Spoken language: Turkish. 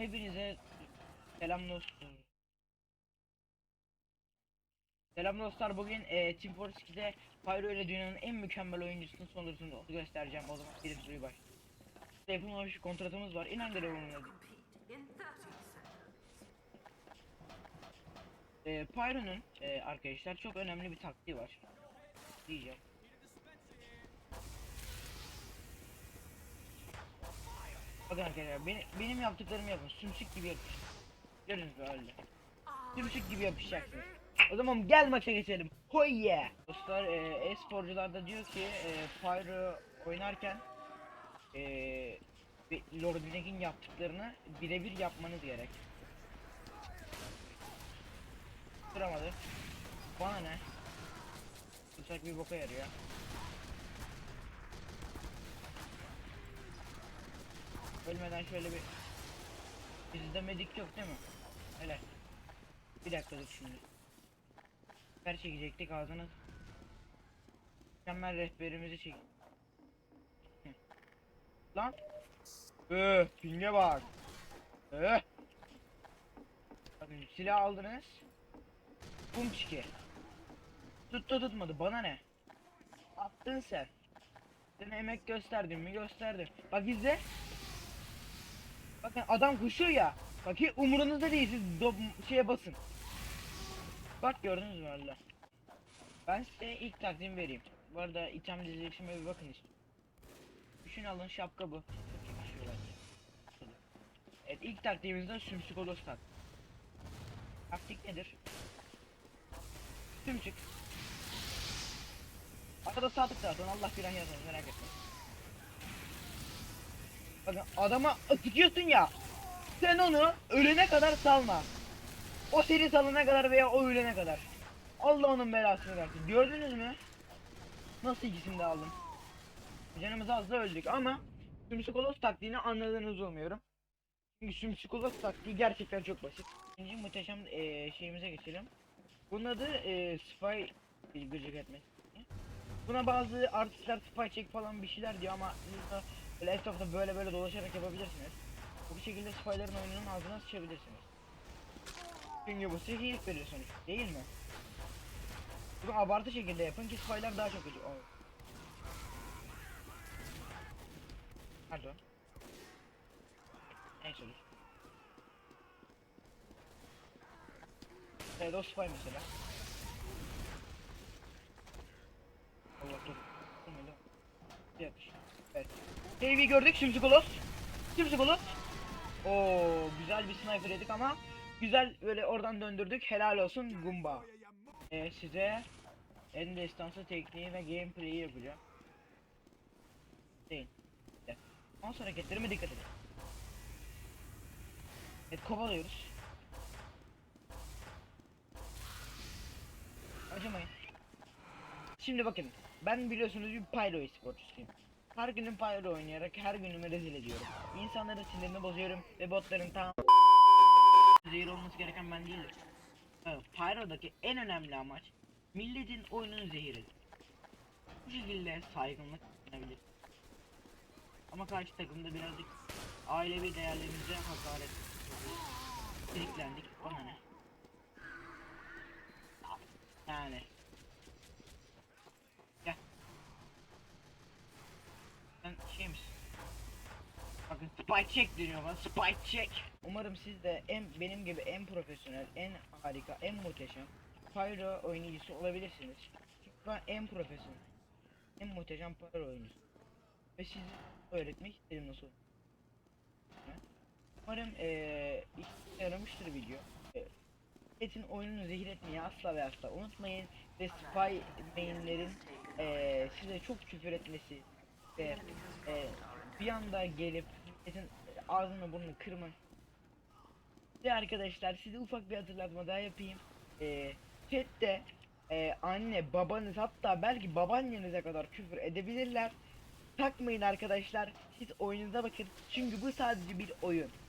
Hepinize selam dostlar. Selam dostlar bugün e, Team Fortress 2'de Pyro ile dünyanın en mükemmel oyuncusunun sonucunu göstereceğim o zaman bir suyu baş. Yapılmamış kontratımız var inan 30 seconds. e, Pyro'nun e, arkadaşlar çok önemli bir taktiği var. Diyeceğim. Bakın arkadaşlar beni, benim yaptıklarımı yapın. Sümsük gibi yapın. Görünüz böyle. Sümsük gibi yapışacaksınız. O zaman gel maça geçelim. Hoy yeah. Dostlar e, e-sporcular da diyor ki e, Pyro oynarken e, Lord Dinek'in yaptıklarını birebir yapmanız gerek. Duramadı. Bana ne? Tutsak bir boka yarıyor. Ölmeden şöyle bir Bizde medik yok değil mi? Öyle. Bir dakika dur şimdi. Rehber çekecektik ağzını. Mükemmel rehberimizi çek. Lan. Öh, pinge bak. Öh. Bakın silah aldınız. Bum çiki. Tuttu tutmadı bana ne? Attın sen. Sen emek gösterdin mi gösterdin. Bak izle. Bakın adam koşuyor ya. Bak hiç umurunuzda değil siz do- şeye basın. Bak gördünüz mü valla. Ben size ilk takdim vereyim. Bu arada item dizilişime bir bakın işte. Düşün alın şapka bu. Evet ilk taktiğimizde sümsük odos tak. Taktik nedir? Sümsük. Arada sağ tık zaten Allah filan yazar merak etme. Bakın adama sıkıyorsun ya. Sen onu ölene kadar salma. O seni salana kadar veya o ölene kadar. Allah onun belasını versin. Gördünüz mü? Nasıl ikisini de aldım. Canımız az da öldük ama Sümsikolos taktiğini anladığınızı umuyorum. Çünkü Sümsikolos taktiği gerçekten çok basit. İkinci muhteşem eee, şeyimize geçelim. Bunun adı eee Spy gıcık etmek. Buna bazı artistler spy check falan bir şeyler diyor ama böyle etrafta böyle böyle dolaşarak yapabilirsiniz. Bu şekilde spyların oyununun ağzına sıçabilirsiniz. Çünkü bu size iyilik veriyor sonuç değil mi? Bunu abartı şekilde yapın ki spylar daha çok. Oh. Pardon. Neyse dur. Evet o spy mesela. Allah dur. Yapış. Evet. Baby gördük şimdi kolos. Şimdi kolos. Oo güzel bir sniper yedik ama güzel böyle oradan döndürdük. Helal olsun Gumba. Ee, size en destansı tekniği ve gameplay'i yapacağım. Değil. Mouse hareketlerime dikkat edin. Evet kovalıyoruz. Acımayın. Şimdi bakın ben biliyorsunuz bir pyro sporcusuyum. Her günüm pyro oynayarak her günümü rezil ediyorum. İnsanların sinirini bozuyorum ve botların tam zehir olması gereken ben değilim. Evet, Pyro'daki en önemli amaç milletin oyununu zehir etmek. Bu şekilde saygınlık kazanabilir. Ama karşı takımda birazcık ailevi değerlerimize hakaret Biriklendik. Bana ne? Yani. Gel. Sen şey misin? Bakın spy check deniyor bana spy check. Umarım siz de en benim gibi en profesyonel, en harika, en muhteşem Pyro oyuncusu olabilirsiniz. Çünkü ben en profesyonel, en muhteşem Pyro oyuncusu. Ve sizi öğretmek isterim nasıl. Umarım eee yaramıştır video. Milletin oyununu zehir etmeyi asla ve asla unutmayın ve spy mainlerin eee size çok küfür etmesi ve eee, bir anda gelip milletin ağzını burnunu kırma ve arkadaşlar size ufak bir hatırlatma daha yapayım. Eee chatte eee, anne babanız hatta belki babaannenize kadar küfür edebilirler. Takmayın arkadaşlar. Siz oyununuza bakın. Çünkü bu sadece bir oyun.